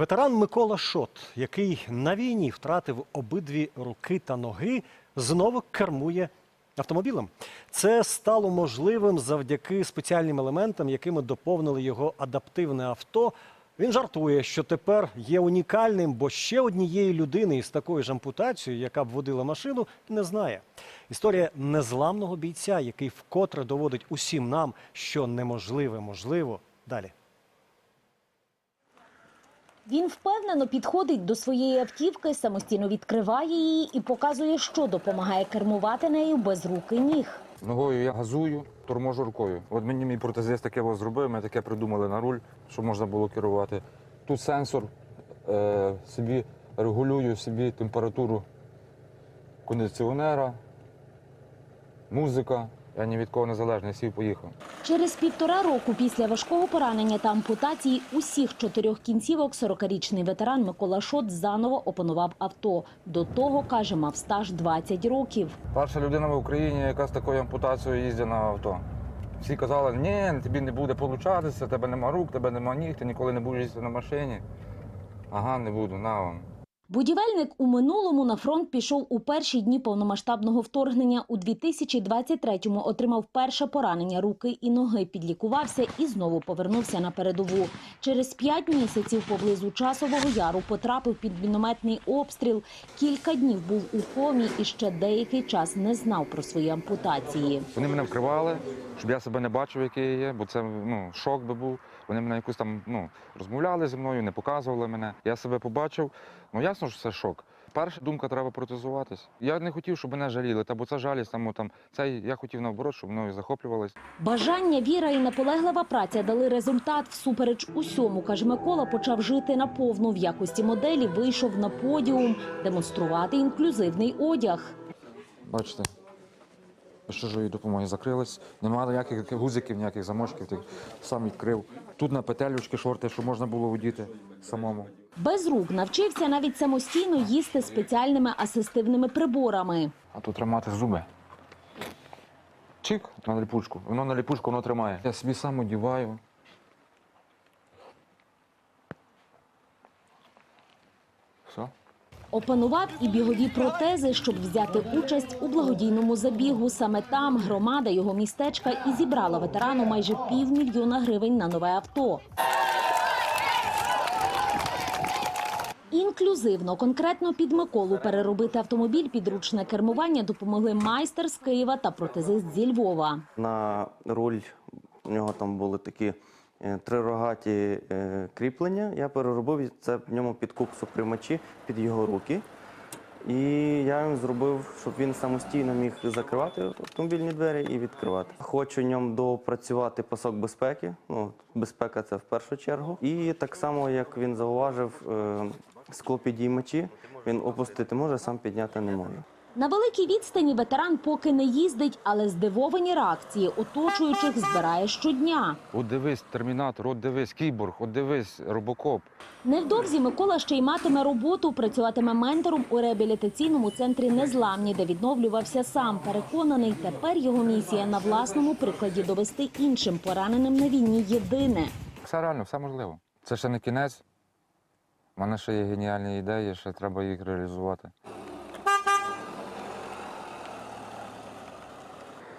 Ветеран Микола Шот, який на війні втратив обидві руки та ноги, знову кермує автомобілем. Це стало можливим завдяки спеціальним елементам, якими доповнили його адаптивне авто. Він жартує, що тепер є унікальним, бо ще однієї людини із такою ж ампутацією, яка б водила машину, не знає. Історія незламного бійця, який вкотре доводить усім нам, що неможливе можливо. Далі. Він впевнено підходить до своєї автівки, самостійно відкриває її і показує, що допомагає кермувати нею без рук і ніг. Ногою я газую, торможу рукою. От мені мій протезист таке зробив, ми таке придумали на руль, щоб можна було керувати. Тут сенсор, е, собі регулюю собі температуру кондиціонера, музика. Я ні від кого не залежний, сів, поїхав. Через півтора року після важкого поранення та ампутації усіх чотирьох кінцівок 40-річний ветеран Микола Шот заново опанував авто. До того, каже, мав стаж 20 років. Перша людина в Україні, яка з такою ампутацією їздить на авто. Всі казали, ні, тобі не буде получатися, тебе нема рук, тебе нема ніг, ти ніколи не будеш їздити на машині. Ага, не буду, на вам. Будівельник у минулому на фронт пішов у перші дні повномасштабного вторгнення. У 2023-му отримав перше поранення руки і ноги, підлікувався і знову повернувся на передову. Через п'ять місяців поблизу часового яру потрапив під мінометний обстріл. Кілька днів був у комі і ще деякий час не знав про свої ампутації. Вони мене вкривали, щоб я себе не бачив, який я є, бо це ну, шок би був. Вони мене якусь там ну, розмовляли зі мною, не показували мене. Я себе побачив. Ну ясно, що це шок. Перша думка треба протезуватись. Я не хотів, щоб мене жаліли, та бо це жалість, тому там це я хотів наоборот, щоб мною захоплювались. Бажання, віра і наполеглива праця дали результат. Всупереч усьому, каже Микола, почав жити наповну. В якості моделі вийшов на подіум демонструвати інклюзивний одяг. Бачите, чужої допомоги закрились. Немає ніяких гузиків, ніяких замочків. Ти сам відкрив. Тут на петелючки шорти, що можна було водіти самому. Без рук навчився навіть самостійно їсти спеціальними асистивними приборами. А тут тримати зуби. Чик на ліпучку. Воно на ліпучку воно тримає. Я собі сам одіваю. Все. Опанував і бігові протези, щоб взяти участь у благодійному забігу. Саме там громада його містечка і зібрала ветерану майже півмільйона гривень на нове авто. Інклюзивно, конкретно під Миколу переробити автомобіль підручне кермування допомогли майстер з Києва та протезист зі Львова. На руль у нього там були такі трирогаті е, кріплення. Я переробив це в ньому під куксоприймачі під його руки. І я їм зробив, щоб він самостійно міг закривати автомобільні двері і відкривати. Хочу в ньому допрацювати пасок безпеки. Ну, безпека це в першу чергу. І так само, як він зауважив, е, склопідіймачі він опустити може, сам підняти не може. На великій відстані ветеран поки не їздить, але здивовані реакції оточуючих збирає щодня. От дивись, термінатор, от дивись, кіборг, от дивись, робокоп. Невдовзі Микола ще й матиме роботу, працюватиме ментором у реабілітаційному центрі Незламні, де відновлювався сам. Переконаний, тепер його місія на власному прикладі довести іншим пораненим на війні єдине. Все реально, все можливо. Це ще не кінець. У мене ще є геніальні ідеї, ще треба їх реалізувати.